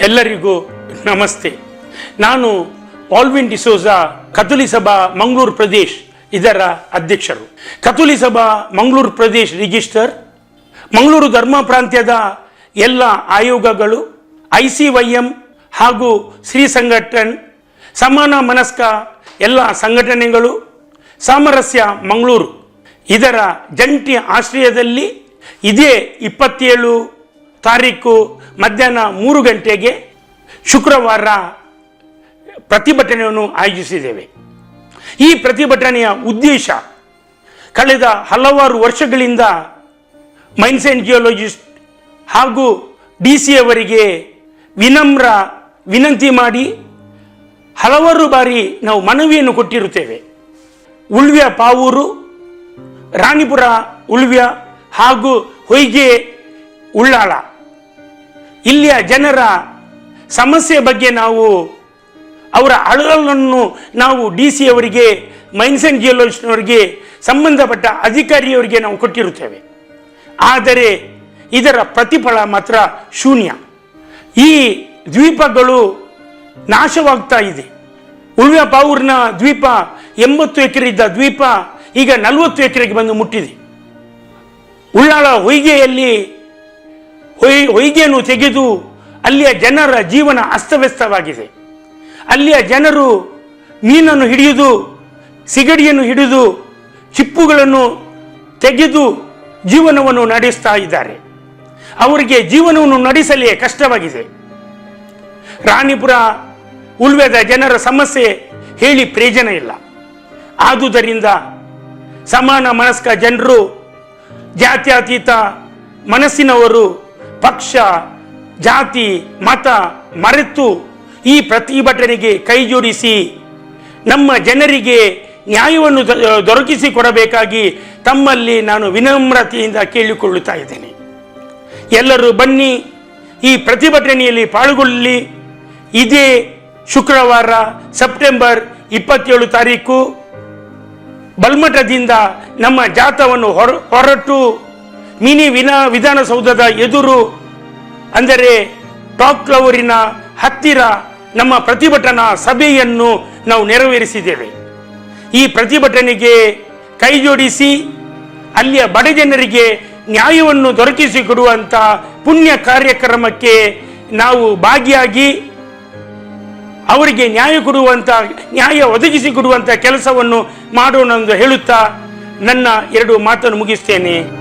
ಎಲ್ಲರಿಗೂ ನಮಸ್ತೆ. ನಾನು ಪಾಲ್ವಿನ್ ಡಿಸೋಜಾ ಕತುಲಿ ಸಭಾ, ಮಂಗಳೂರು ಪ್ರದೇಶ್ ಇದರ ಅಧ್ಯಕ್ಷರು. Catholic Sabha, Mangaluru Pradesh register. Mangaluru ಧರ್ಮ ಪ್ರಾಂತ್ಯದ ಎಲ್ಲ ಆಯೋಗಗಳು, ಐ ಸಿ ವೈ ಎಂ ಹಾಗೂ ಶ್ರೀ ಸಂಘಟನ್, ಸಮಾನ ಮನಸ್ಕ ಎಲ್ಲ ಸಂಘಟನೆಗಳು, ಸಾಮರಸ್ಯ ಮಂಗಳೂರು. ಇದರ ಜಂಟಿ ಆಶ್ರಯದಲ್ಲಿ ಇದೇ ಇಪ್ಪತ್ತೇಳು ತಾರೀಕು ಮಧ್ಯಾಹ್ನ ಮೂರು ಗಂಟೆಗೆ ಶುಕ್ರವಾರ ಪ್ರತಿಭಟನೆಯನ್ನು ಆಯೋಜಿಸಿದ್ದೇವೆ. ಈ ಪ್ರತಿಭಟನೆಯ ಉದ್ದೇಶ ಕಳೆದ ಹಲವಾರು ವರ್ಷಗಳಿಂದ ಮೈನ್ಸ್ ಆ್ಯಂಡ್ ಜಿಯೋಲಜಿಸ್ಟ್ ಹಾಗೂ ಡಿ ಸಿ ಅವರಿಗೆ ವಿನಮ್ರ ವಿನಂತಿ ಮಾಡಿ ಹಲವಾರು ಬಾರಿ ನಾವು ಮನವಿಯನ್ನು ಕೊಟ್ಟಿರುತ್ತೇವೆ. ಉಳ್ವ್ಯ ಪಾವೂರು, ರಾಣಿಪುರ ಉಳ್ವ್ಯ ಹಾಗೂ ಹೊಯ್ಗೆ ಉಳ್ಳಾಳ. ಇಲ್ಲಿಯ ಜನರ ಸಮಸ್ಯೆ ಬಗ್ಗೆ ನಾವು, ಅವರ ಅಳಲನ್ನು ನಾವು ಡಿ ಸಿ ಅವರಿಗೆ, ಮೈನ್ಸ್ ಅಂಡ್ ಜಿಯೋಲಜಿಸ್ಟ್ನವರಿಗೆ ಸಂಬಂಧಪಟ್ಟ ಅಧಿಕಾರಿಯವರಿಗೆ ನಾವು ಕೊಟ್ಟಿರುತ್ತೇವೆ. ಆದರೆ ಇದರ ಪ್ರತಿಫಲ ಮಾತ್ರ ಶೂನ್ಯ. ಈ ದ್ವೀಪಗಳು ನಾಶವಾಗ್ತಾ ಇದೆ. ಉಳ್ವೆ ಪಾವೂರ್ನ ದ್ವೀಪ, ಎಂಬತ್ತು ಎಕರೆ ಇದ್ದ ದ್ವೀಪ, ಈಗ ನಲವತ್ತು ಎಕರೆಗೆ ಬಂದು ಮುಟ್ಟಿದೆ. ಉಳ್ಳಾಳ ಹೊಯ್ಗೆಯಲ್ಲಿ ಹೊಯ್, ಹೊಯ್ಗೆಯನ್ನು ತೆಗೆದು ಅಲ್ಲಿಯ ಜನರ ಜೀವನ ಅಸ್ತವ್ಯಸ್ತವಾಗಿದೆ. ಅಲ್ಲಿಯ ಜನರು ಮೀನನ್ನು ಹಿಡಿಯುವುದು ಸಿಗಡಿಯನ್ನು ಹಿಡಿದು, ಚಿಪ್ಪುಗಳನ್ನು ತೆಗೆದು ಜೀವನವನ್ನು ನಡೆಸ್ತಾ ಇದ್ದಾರೆ. ಅವರಿಗೆ ಜೀವನವನ್ನು ನಡೆಸಲೇ ಕಷ್ಟವಾಗಿದೆ. ರಾಣಿಪುರ ಉಳ್ವೆದ ಜನರ ಸಮಸ್ಯೆ ಹೇಳಿ ಪ್ರಯೋಜನ ಇಲ್ಲ. ಆದುದರಿಂದ ಸಮಾನ ಮನಸ್ಕ ಜನರು ಜಾತ್ಯತೀತ ಮನಸ್ಸಿನವರು ಪಕ್ಷ, ಜಾತಿ, ಮತ ಮರೆತು ಈ ಪ್ರತಿಭಟನೆಗೆ ಕೈಜೋಡಿಸಿ ನಮ್ಮ ಜನರಿಗೆ ನ್ಯಾಯವನ್ನು ದೊರಕಿಸಿ ಕೊಡಬೇಕಾಗಿ ತಮ್ಮಲ್ಲಿ ನಾನು ವಿನಮ್ರತೆಯಿಂದ ಕೇಳಿಕೊಳ್ಳುತ್ತಾ ಇದ್ದೇನೆ. ಎಲ್ಲರೂ ಬನ್ನಿ, ಈ ಪ್ರತಿಭಟನೆಯಲ್ಲಿ ಪಾಲ್ಗೊಳ್ಳಿ. ಇದೇ ಶುಕ್ರವಾರ, ಸೆಪ್ಟೆಂಬರ್ ಇಪ್ಪತ್ತೇಳು ತಾರೀಕು. ಬಲ್ಮಠದಿಂದ ನಮ್ಮ ಜಾಥವನ್ನು ಹೊರ, ಹೊರಟು ಮಿನಿ ವಿನ ವಿಧಾನಸೌಧದ ಎದುರು ಅಂದರೆ ಟಾಕ್ ಫ್ಲವರಿನ ಹತ್ತಿರ ನಮ್ಮ ಪ್ರತಿಭಟನಾ ಸಭೆಯನ್ನು ನಾವು ನೆರವೇರಿಸಿದ್ದೇವೆ. ಈ ಪ್ರತಿಭಟನೆಗೆ ಕೈಜೋಡಿಸಿ ಅಲ್ಲಿಯ ಬಡ ಜನರಿಗೆ ನ್ಯಾಯವನ್ನು ದೊರಕಿಸಿಕೊಡುವಂಥ ಪುಣ್ಯ ಕಾರ್ಯಕ್ರಮಕ್ಕೆ ನಾವು ಭಾಗಿಯಾಗಿ ಅವರಿಗೆ ನ್ಯಾಯ ಕೊಡುವಂಥ ನ್ಯಾಯ ಒದಗಿಸಿಕೊಡುವಂಥ ಕೆಲಸವನ್ನು ಮಾಡೋಣ ಎಂದು ಹೇಳುತ್ತಾ ನನ್ನ ಎರಡು ಮಾತನ್ನು ಮುಗಿಸ್ತೇನೆ.